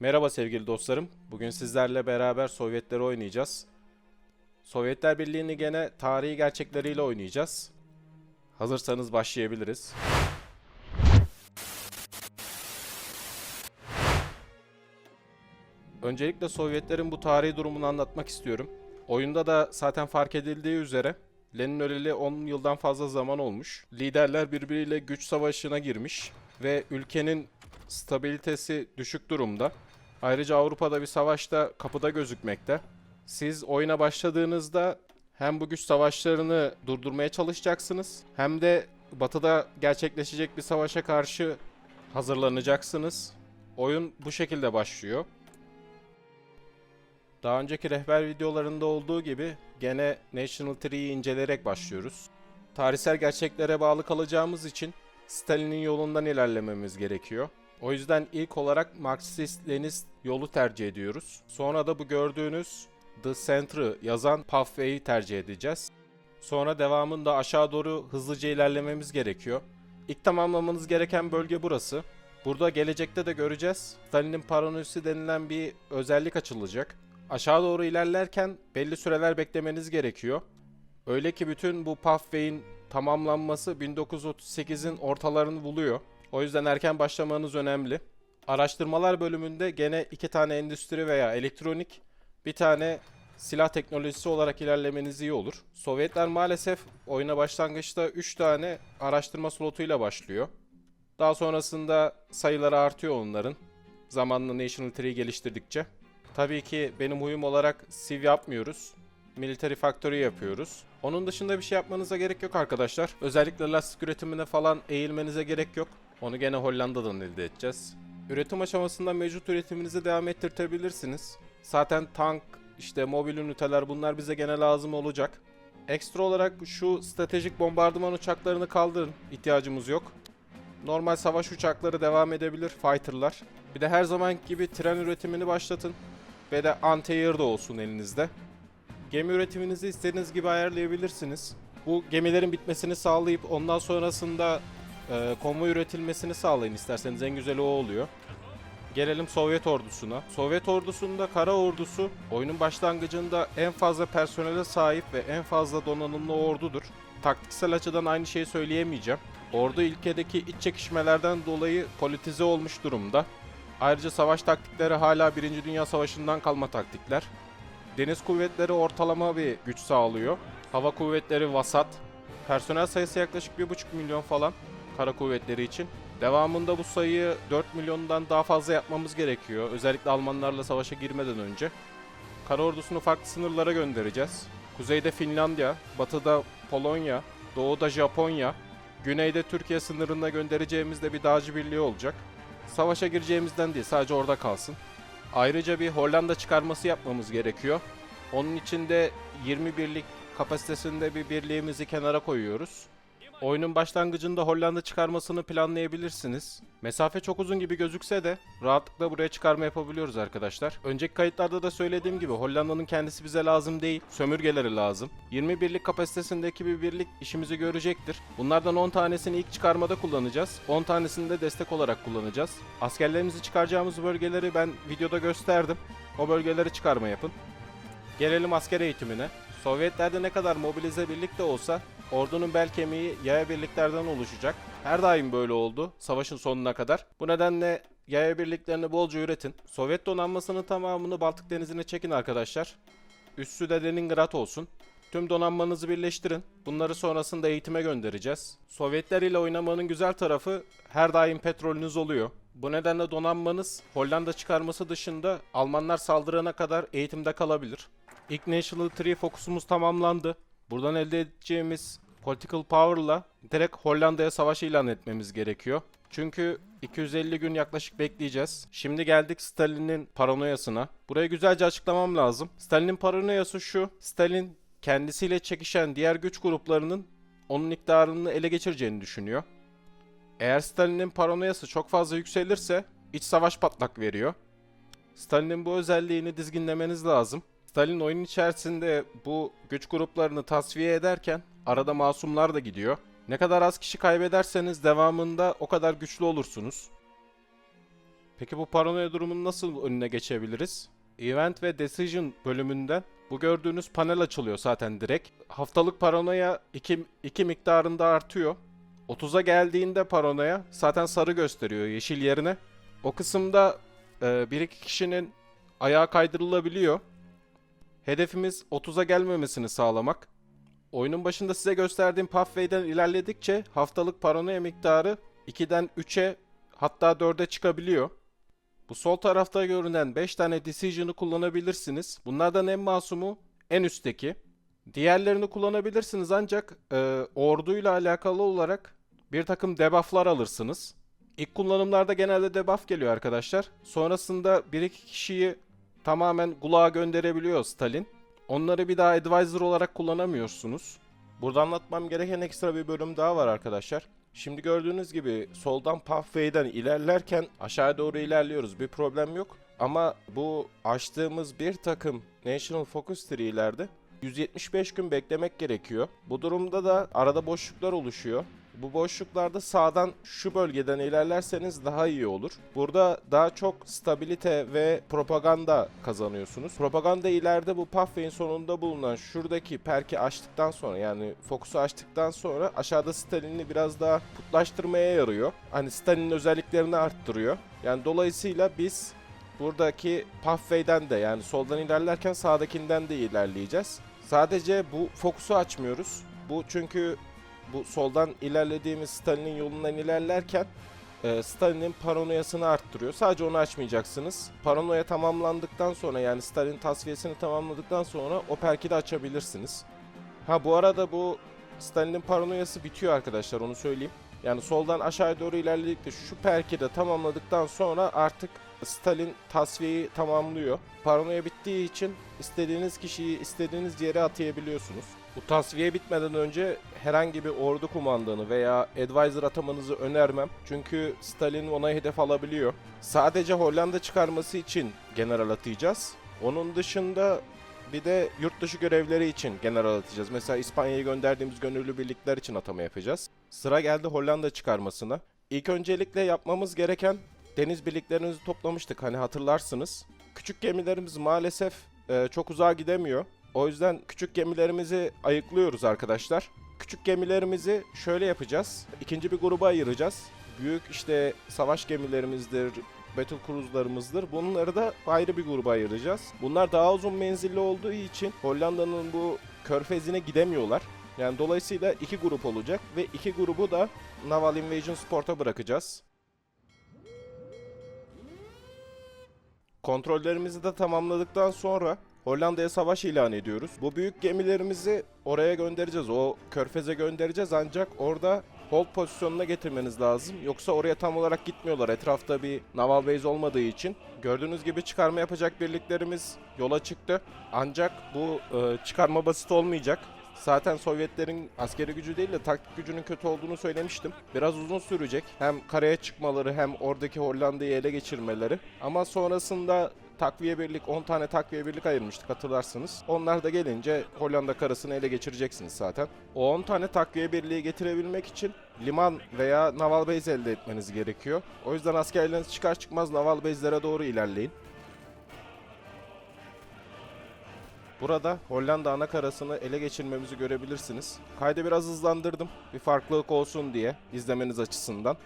Merhaba sevgili dostlarım. Bugün sizlerle beraber Sovyetleri oynayacağız. Sovyetler Birliği'ni gene tarihi gerçekleriyle oynayacağız. Hazırsanız başlayabiliriz. Öncelikle Sovyetlerin bu tarihi durumunu anlatmak istiyorum. Oyunda da zaten fark edildiği üzere Lenin öleli 10 yıldan fazla zaman olmuş. Liderler birbiriyle güç savaşına girmiş ve ülkenin stabilitesi düşük durumda. Ayrıca Avrupa'da bir savaşta kapıda gözükmekte. Siz oyuna başladığınızda hem bu güç savaşlarını durdurmaya çalışacaksınız hem de batıda gerçekleşecek bir savaşa karşı hazırlanacaksınız. Oyun bu şekilde başlıyor. Daha önceki rehber videolarında olduğu gibi gene National Tree'yi inceleyerek başlıyoruz. Tarihsel gerçeklere bağlı kalacağımız için Stalin'in yolundan ilerlememiz gerekiyor. O yüzden ilk olarak Marksist-Leninist yolu tercih ediyoruz. Sonra da bu gördüğünüz The Center'ı yazan Pathway'i tercih edeceğiz. Sonra devamında aşağı doğru hızlıca ilerlememiz gerekiyor. İlk tamamlamanız gereken bölge burası. Burada gelecekte de göreceğiz. Stalin'in paranoisi denilen bir özellik açılacak. Aşağı doğru ilerlerken belli süreler beklemeniz gerekiyor. Öyle ki bütün bu pathway'in tamamlanması 1938'in ortalarını buluyor. O yüzden erken başlamanız önemli. Araştırmalar bölümünde gene iki tane endüstri veya elektronik, bir tane silah teknolojisi olarak ilerlemeniz iyi olur. Sovyetler maalesef oyuna başlangıçta 3 tane araştırma slotuyla başlıyor. Daha sonrasında sayıları artıyor onların. Zamanla National Tree geliştirdikçe. Tabii ki benim huyum olarak siv yapmıyoruz. Military Factory yapıyoruz. Onun dışında bir şey yapmanıza gerek yok arkadaşlar. Özellikle lastik üretimine falan eğilmenize gerek yok. Onu gene Hollanda'dan elde edeceğiz. Üretim aşamasında mevcut üretiminizi devam ettirtebilirsiniz. Zaten tank, işte mobil üniteler bunlar bize gene lazım olacak. Ekstra olarak şu stratejik bombardıman uçaklarını kaldırın. İhtiyacımız yok. Normal savaş uçakları devam edebilir, fighterlar. Bir de her zaman gibi tren üretimini başlatın. Ve de anti-air de olsun elinizde. Gemi üretiminizi istediğiniz gibi ayarlayabilirsiniz. Bu gemilerin bitmesini sağlayıp ondan sonrasında e, konvoy üretilmesini sağlayın isterseniz en güzeli o oluyor. Gelelim Sovyet ordusuna. Sovyet ordusunda kara ordusu oyunun başlangıcında en fazla personele sahip ve en fazla donanımlı ordudur. Taktiksel açıdan aynı şeyi söyleyemeyeceğim. Ordu ülkedeki iç çekişmelerden dolayı politize olmuş durumda. Ayrıca savaş taktikleri hala 1. Dünya Savaşı'ndan kalma taktikler. Deniz kuvvetleri ortalama bir güç sağlıyor. Hava kuvvetleri vasat. Personel sayısı yaklaşık 1,5 milyon falan kara kuvvetleri için. Devamında bu sayıyı 4 milyondan daha fazla yapmamız gerekiyor. Özellikle Almanlarla savaşa girmeden önce. Kara ordusunu farklı sınırlara göndereceğiz. Kuzeyde Finlandiya, batıda Polonya, doğuda Japonya, güneyde Türkiye sınırına göndereceğimiz de bir dağcı birliği olacak. Savaşa gireceğimizden değil sadece orada kalsın. Ayrıca bir Hollanda çıkarması yapmamız gerekiyor. Onun için de 20 birlik kapasitesinde bir birliğimizi kenara koyuyoruz. Oyunun başlangıcında Hollanda çıkarmasını planlayabilirsiniz. Mesafe çok uzun gibi gözükse de rahatlıkla buraya çıkarma yapabiliyoruz arkadaşlar. Önceki kayıtlarda da söylediğim gibi Hollanda'nın kendisi bize lazım değil. Sömürgeleri lazım. 20 birlik kapasitesindeki bir birlik işimizi görecektir. Bunlardan 10 tanesini ilk çıkarmada kullanacağız. 10 tanesini de destek olarak kullanacağız. Askerlerimizi çıkaracağımız bölgeleri ben videoda gösterdim. O bölgeleri çıkarma yapın. Gelelim asker eğitimine. Sovyetlerde ne kadar mobilize birlik de olsa ordunun bel kemiği yaya birliklerden oluşacak. Her daim böyle oldu savaşın sonuna kadar. Bu nedenle yaya birliklerini bolca üretin. Sovyet donanmasının tamamını Baltık Denizi'ne çekin arkadaşlar. Üssü de Leningrad olsun. Tüm donanmanızı birleştirin. Bunları sonrasında eğitime göndereceğiz. Sovyetler ile oynamanın güzel tarafı her daim petrolünüz oluyor. Bu nedenle donanmanız Hollanda çıkarması dışında Almanlar saldırana kadar eğitimde kalabilir. İlk National Tree fokusumuz tamamlandı. Buradan elde edeceğimiz political power'la direkt Hollanda'ya savaş ilan etmemiz gerekiyor. Çünkü 250 gün yaklaşık bekleyeceğiz. Şimdi geldik Stalin'in paranoyasına. Burayı güzelce açıklamam lazım. Stalin'in paranoyası şu. Stalin kendisiyle çekişen diğer güç gruplarının onun iktidarını ele geçireceğini düşünüyor. Eğer Stalin'in paranoyası çok fazla yükselirse iç savaş patlak veriyor. Stalin'in bu özelliğini dizginlemeniz lazım. Stalin oyun içerisinde bu güç gruplarını tasfiye ederken arada masumlar da gidiyor. Ne kadar az kişi kaybederseniz devamında o kadar güçlü olursunuz. Peki bu paranoya durumunu nasıl önüne geçebiliriz? Event ve Decision bölümünden bu gördüğünüz panel açılıyor zaten direkt. Haftalık paranoya 2, 2 miktarında artıyor. 30'a geldiğinde paranoya zaten sarı gösteriyor yeşil yerine. O kısımda e, bir iki kişinin ayağa kaydırılabiliyor. Hedefimiz 30'a gelmemesini sağlamak. Oyunun başında size gösterdiğim pathway'den ilerledikçe haftalık paranoya miktarı 2'den 3'e hatta 4'e çıkabiliyor. Bu sol tarafta görünen 5 tane decision'ı kullanabilirsiniz. Bunlardan en masumu en üstteki. Diğerlerini kullanabilirsiniz ancak e, orduyla alakalı olarak bir takım debufflar alırsınız. İlk kullanımlarda genelde debuff geliyor arkadaşlar. Sonrasında bir iki kişiyi tamamen gulağa gönderebiliyor Stalin. Onları bir daha advisor olarak kullanamıyorsunuz. Burada anlatmam gereken ekstra bir bölüm daha var arkadaşlar. Şimdi gördüğünüz gibi soldan pathway'den ilerlerken aşağı doğru ilerliyoruz. Bir problem yok. Ama bu açtığımız bir takım National Focus Tree'lerde 175 gün beklemek gerekiyor. Bu durumda da arada boşluklar oluşuyor. Bu boşluklarda sağdan şu bölgeden ilerlerseniz daha iyi olur. Burada daha çok stabilite ve propaganda kazanıyorsunuz. Propaganda ileride bu pathway'in sonunda bulunan şuradaki perki açtıktan sonra yani fokusu açtıktan sonra aşağıda Stalin'i biraz daha putlaştırmaya yarıyor. Hani Stalin'in özelliklerini arttırıyor. Yani dolayısıyla biz buradaki pathway'den de yani soldan ilerlerken sağdakinden de ilerleyeceğiz. Sadece bu fokusu açmıyoruz. Bu çünkü bu soldan ilerlediğimiz Stalin'in yolundan ilerlerken e, Stalin'in paranoyasını arttırıyor. Sadece onu açmayacaksınız. Paranoya tamamlandıktan sonra yani Stalin tasfiyesini tamamladıktan sonra o perki de açabilirsiniz. Ha bu arada bu Stalin'in paranoyası bitiyor arkadaşlar onu söyleyeyim. Yani soldan aşağı doğru ilerledikçe şu perki de tamamladıktan sonra artık Stalin tasfiyeyi tamamlıyor. Paranoya bittiği için istediğiniz kişiyi istediğiniz yere atayabiliyorsunuz. Bu tasfiye bitmeden önce herhangi bir ordu kumandanı veya advisor atamanızı önermem. Çünkü Stalin ona hedef alabiliyor. Sadece Hollanda çıkarması için general atayacağız. Onun dışında bir de yurt dışı görevleri için general atacağız. Mesela İspanya'ya gönderdiğimiz gönüllü birlikler için atama yapacağız. Sıra geldi Hollanda çıkarmasına. İlk öncelikle yapmamız gereken deniz birliklerinizi toplamıştık hani hatırlarsınız. Küçük gemilerimiz maalesef e, çok uzağa gidemiyor. O yüzden küçük gemilerimizi ayıklıyoruz arkadaşlar. Küçük gemilerimizi şöyle yapacağız. İkinci bir gruba ayıracağız. Büyük işte savaş gemilerimizdir, battle cruise'larımızdır. Bunları da ayrı bir gruba ayıracağız. Bunlar daha uzun menzilli olduğu için Hollanda'nın bu körfezine gidemiyorlar. Yani dolayısıyla iki grup olacak ve iki grubu da Naval Invasion Sport'a bırakacağız. Kontrollerimizi de tamamladıktan sonra Hollanda'ya savaş ilan ediyoruz. Bu büyük gemilerimizi oraya göndereceğiz. O körfeze göndereceğiz ancak orada hold pozisyonuna getirmeniz lazım. Yoksa oraya tam olarak gitmiyorlar. Etrafta bir naval base olmadığı için. Gördüğünüz gibi çıkarma yapacak birliklerimiz yola çıktı. Ancak bu e, çıkarma basit olmayacak. Zaten Sovyetlerin askeri gücü değil de taktik gücünün kötü olduğunu söylemiştim. Biraz uzun sürecek. Hem karaya çıkmaları hem oradaki Hollanda'yı ele geçirmeleri. Ama sonrasında takviye birlik 10 tane takviye birlik ayırmıştık hatırlarsınız. Onlar da gelince Hollanda karasını ele geçireceksiniz zaten. O 10 tane takviye birliği getirebilmek için liman veya naval base elde etmeniz gerekiyor. O yüzden askerleriniz çıkar çıkmaz naval base'lere doğru ilerleyin. Burada Hollanda ana karasını ele geçirmemizi görebilirsiniz. Kaydı biraz hızlandırdım. Bir farklılık olsun diye izlemeniz açısından.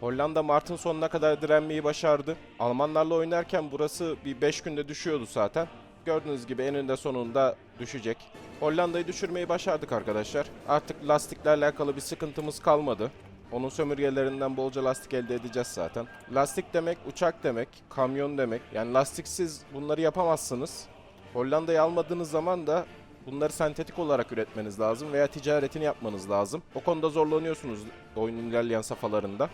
Hollanda Mart'ın sonuna kadar direnmeyi başardı. Almanlarla oynarken burası bir 5 günde düşüyordu zaten. Gördüğünüz gibi eninde sonunda düşecek. Hollanda'yı düşürmeyi başardık arkadaşlar. Artık lastiklerle alakalı bir sıkıntımız kalmadı. Onun sömürgelerinden bolca lastik elde edeceğiz zaten. Lastik demek uçak demek, kamyon demek. Yani lastiksiz bunları yapamazsınız. Hollanda'yı almadığınız zaman da bunları sentetik olarak üretmeniz lazım veya ticaretini yapmanız lazım. O konuda zorlanıyorsunuz oyunun ilerleyen safhalarında.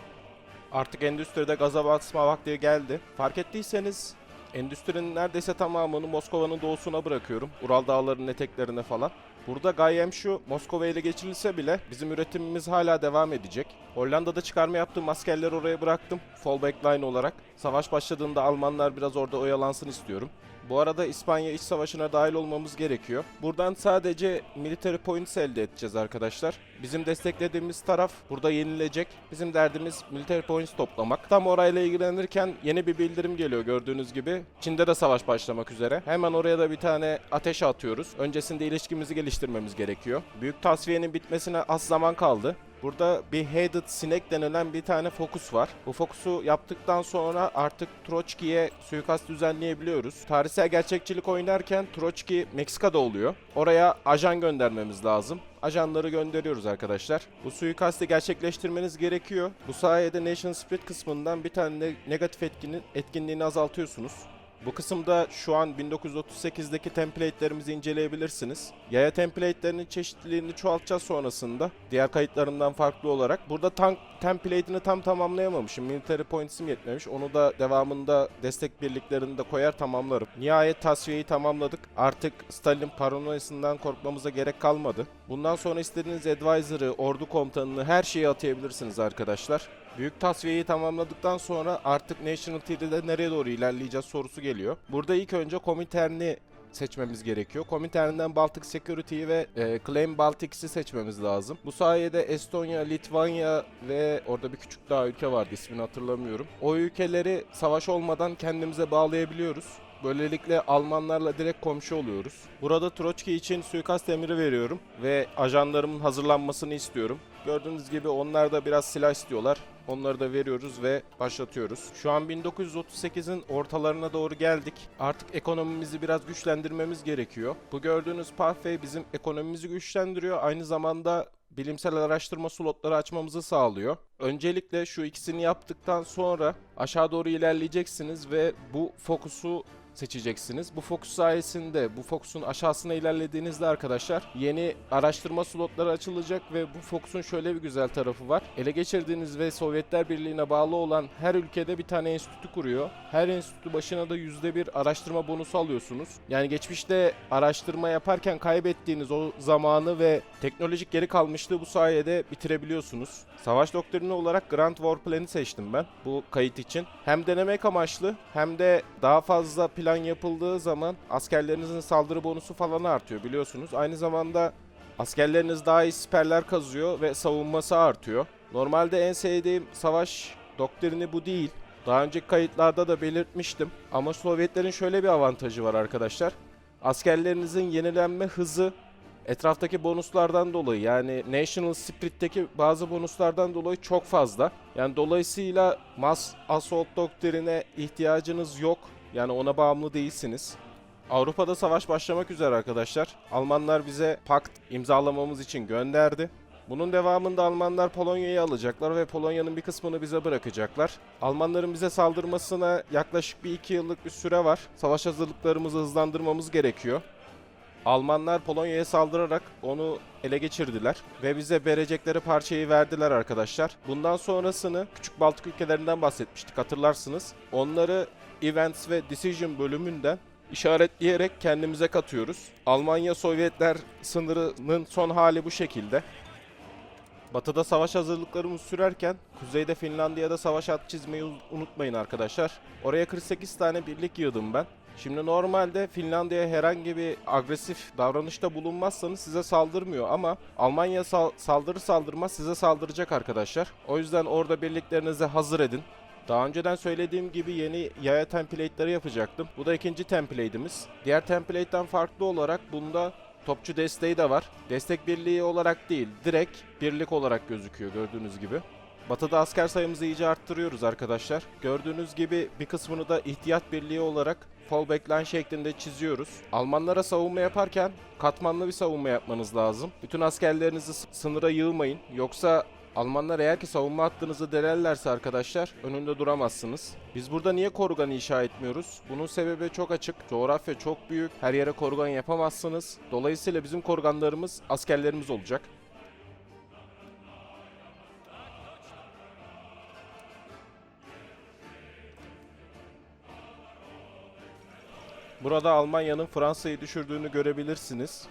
Artık endüstride gaza basma vakti geldi. Fark ettiyseniz endüstrinin neredeyse tamamını Moskova'nın doğusuna bırakıyorum. Ural dağlarının eteklerine falan. Burada gayem şu, Moskova ele geçirilse bile bizim üretimimiz hala devam edecek. Hollanda'da çıkarma yaptığım askerleri oraya bıraktım. Fallback line olarak. Savaş başladığında Almanlar biraz orada oyalansın istiyorum. Bu arada İspanya iç savaşına dahil olmamız gerekiyor. Buradan sadece military points elde edeceğiz arkadaşlar. Bizim desteklediğimiz taraf burada yenilecek. Bizim derdimiz military points toplamak. Tam orayla ilgilenirken yeni bir bildirim geliyor gördüğünüz gibi. Çin'de de savaş başlamak üzere. Hemen oraya da bir tane ateş atıyoruz. Öncesinde ilişkimizi geliştirmemiz gerekiyor. Büyük tasfiyenin bitmesine az zaman kaldı. Burada bir Hated Sinek denilen bir tane fokus var. Bu fokusu yaptıktan sonra artık Troçki'ye suikast düzenleyebiliyoruz. Tarihsel gerçekçilik oynarken Troçki Meksika'da oluyor. Oraya ajan göndermemiz lazım. Ajanları gönderiyoruz arkadaşlar. Bu suikasti gerçekleştirmeniz gerekiyor. Bu sayede Nation Split kısmından bir tane ne- negatif etkinin etkinliğini azaltıyorsunuz. Bu kısımda şu an 1938'deki template'lerimizi inceleyebilirsiniz. Yaya template'lerinin çeşitliliğini çoğaltacağız sonrasında. Diğer kayıtlarımdan farklı olarak. Burada tank template'ini tam tamamlayamamışım. Military points'im yetmemiş. Onu da devamında destek birliklerini de koyar tamamlarım. Nihayet tasfiyeyi tamamladık. Artık Stalin paranoyasından korkmamıza gerek kalmadı. Bundan sonra istediğiniz advisor'ı, ordu komutanını her şeyi atayabilirsiniz arkadaşlar. Büyük tasfiyeyi tamamladıktan sonra artık National Tier'de nereye doğru ilerleyeceğiz sorusu geliyor. Burada ilk önce Komintern'i seçmemiz gerekiyor. Komintern'den Baltic Security'yi ve e, Claim Baltics'i seçmemiz lazım. Bu sayede Estonya, Litvanya ve orada bir küçük daha ülke vardı ismini hatırlamıyorum. O ülkeleri savaş olmadan kendimize bağlayabiliyoruz. Böylelikle Almanlarla direkt komşu oluyoruz. Burada Troçki için suikast emri veriyorum ve ajanlarımın hazırlanmasını istiyorum. Gördüğünüz gibi onlar da biraz silah istiyorlar. Onları da veriyoruz ve başlatıyoruz. Şu an 1938'in ortalarına doğru geldik. Artık ekonomimizi biraz güçlendirmemiz gerekiyor. Bu gördüğünüz pathway bizim ekonomimizi güçlendiriyor. Aynı zamanda bilimsel araştırma slotları açmamızı sağlıyor. Öncelikle şu ikisini yaptıktan sonra aşağı doğru ilerleyeceksiniz ve bu fokusu seçeceksiniz. Bu fokus sayesinde bu fokusun aşağısına ilerlediğinizde arkadaşlar yeni araştırma slotları açılacak ve bu fokusun şöyle bir güzel tarafı var. Ele geçirdiğiniz ve Sovyetler Birliği'ne bağlı olan her ülkede bir tane enstitü kuruyor. Her enstitü başına da %1 araştırma bonusu alıyorsunuz. Yani geçmişte araştırma yaparken kaybettiğiniz o zamanı ve teknolojik geri kalmışlığı bu sayede bitirebiliyorsunuz. Savaş doktrini olarak Grand War Plan'i seçtim ben bu kayıt için. Hem denemek amaçlı hem de daha fazla plan yapıldığı zaman askerlerinizin saldırı bonusu falan artıyor biliyorsunuz. Aynı zamanda askerleriniz daha iyi siperler kazıyor ve savunması artıyor. Normalde en sevdiğim savaş doktrini bu değil. Daha önceki kayıtlarda da belirtmiştim. Ama Sovyetlerin şöyle bir avantajı var arkadaşlar. Askerlerinizin yenilenme hızı etraftaki bonuslardan dolayı yani National Spirit'teki bazı bonuslardan dolayı çok fazla. Yani dolayısıyla Mass Assault doktrine ihtiyacınız yok. Yani ona bağımlı değilsiniz. Avrupa'da savaş başlamak üzere arkadaşlar. Almanlar bize pakt imzalamamız için gönderdi. Bunun devamında Almanlar Polonya'yı alacaklar ve Polonya'nın bir kısmını bize bırakacaklar. Almanların bize saldırmasına yaklaşık bir iki yıllık bir süre var. Savaş hazırlıklarımızı hızlandırmamız gerekiyor. Almanlar Polonya'ya saldırarak onu ele geçirdiler ve bize verecekleri parçayı verdiler arkadaşlar. Bundan sonrasını küçük Baltık ülkelerinden bahsetmiştik hatırlarsınız. Onları Events ve Decision bölümünden işaretleyerek kendimize katıyoruz. Almanya Sovyetler sınırının son hali bu şekilde. Batıda savaş hazırlıklarımız sürerken kuzeyde Finlandiya'da savaş hat çizmeyi un- unutmayın arkadaşlar. Oraya 48 tane birlik yığdım ben. Şimdi normalde Finlandiya'ya herhangi bir agresif davranışta bulunmazsanız size saldırmıyor ama Almanya sal- saldırı saldırmaz size saldıracak arkadaşlar. O yüzden orada birliklerinizi hazır edin. Daha önceden söylediğim gibi yeni yaya template'leri yapacaktım. Bu da ikinci template'imiz. Diğer template'ten farklı olarak bunda topçu desteği de var. Destek birliği olarak değil, direkt birlik olarak gözüküyor gördüğünüz gibi. Batı'da asker sayımızı iyice arttırıyoruz arkadaşlar. Gördüğünüz gibi bir kısmını da ihtiyat birliği olarak fallback line şeklinde çiziyoruz. Almanlara savunma yaparken katmanlı bir savunma yapmanız lazım. Bütün askerlerinizi sınıra yığmayın. Yoksa Almanlar eğer ki savunma hattınızı delerlerse arkadaşlar önünde duramazsınız. Biz burada niye korugan inşa etmiyoruz? Bunun sebebi çok açık. Coğrafya çok büyük. Her yere korugan yapamazsınız. Dolayısıyla bizim koruganlarımız askerlerimiz olacak. Burada Almanya'nın Fransa'yı düşürdüğünü görebilirsiniz.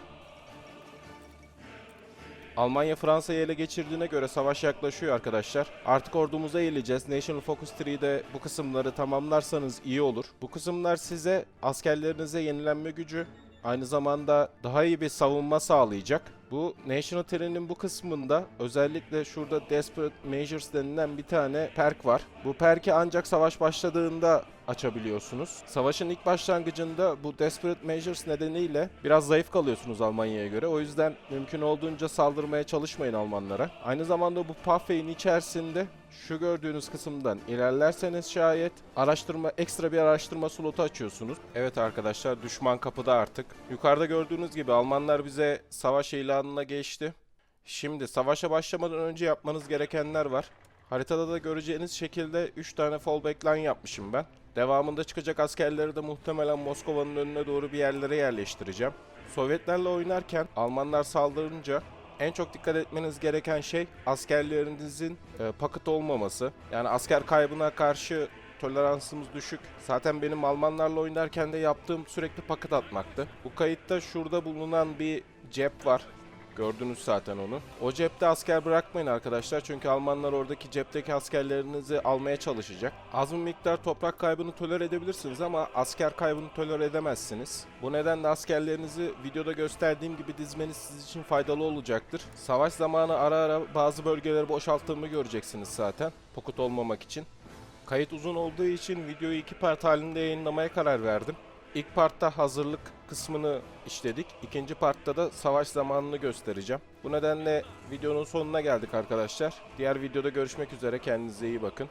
Almanya Fransa'yı ele geçirdiğine göre savaş yaklaşıyor arkadaşlar. Artık ordumuza eğileceğiz. National Focus Tree'de bu kısımları tamamlarsanız iyi olur. Bu kısımlar size askerlerinize yenilenme gücü, aynı zamanda daha iyi bir savunma sağlayacak. Bu National Tree'nin bu kısmında özellikle şurada Desperate Measures denilen bir tane perk var. Bu perki ancak savaş başladığında açabiliyorsunuz. Savaşın ilk başlangıcında bu Desperate Measures nedeniyle biraz zayıf kalıyorsunuz Almanya'ya göre. O yüzden mümkün olduğunca saldırmaya çalışmayın Almanlara. Aynı zamanda bu Pathway'in içerisinde şu gördüğünüz kısımdan ilerlerseniz şayet araştırma ekstra bir araştırma slotu açıyorsunuz. Evet arkadaşlar düşman kapıda artık. Yukarıda gördüğünüz gibi Almanlar bize savaş ilanına geçti. Şimdi savaşa başlamadan önce yapmanız gerekenler var. Haritada da göreceğiniz şekilde 3 tane fallback line yapmışım ben. Devamında çıkacak askerleri de muhtemelen Moskova'nın önüne doğru bir yerlere yerleştireceğim. Sovyetlerle oynarken Almanlar saldırınca en çok dikkat etmeniz gereken şey askerlerinizin e, paket olmaması. Yani asker kaybına karşı toleransımız düşük. Zaten benim Almanlarla oynarken de yaptığım sürekli paket atmaktı. Bu kayıtta şurada bulunan bir cep var. Gördünüz zaten onu. O cepte asker bırakmayın arkadaşlar çünkü Almanlar oradaki cepteki askerlerinizi almaya çalışacak. Az bir miktar toprak kaybını tolere edebilirsiniz ama asker kaybını tolere edemezsiniz. Bu nedenle askerlerinizi videoda gösterdiğim gibi dizmeniz siz için faydalı olacaktır. Savaş zamanı ara ara bazı bölgeleri boşalttığımı göreceksiniz zaten. Pokut olmamak için. Kayıt uzun olduğu için videoyu iki part halinde yayınlamaya karar verdim. İlk partta hazırlık kısmını işledik. İkinci partta da savaş zamanını göstereceğim. Bu nedenle videonun sonuna geldik arkadaşlar. Diğer videoda görüşmek üzere. Kendinize iyi bakın.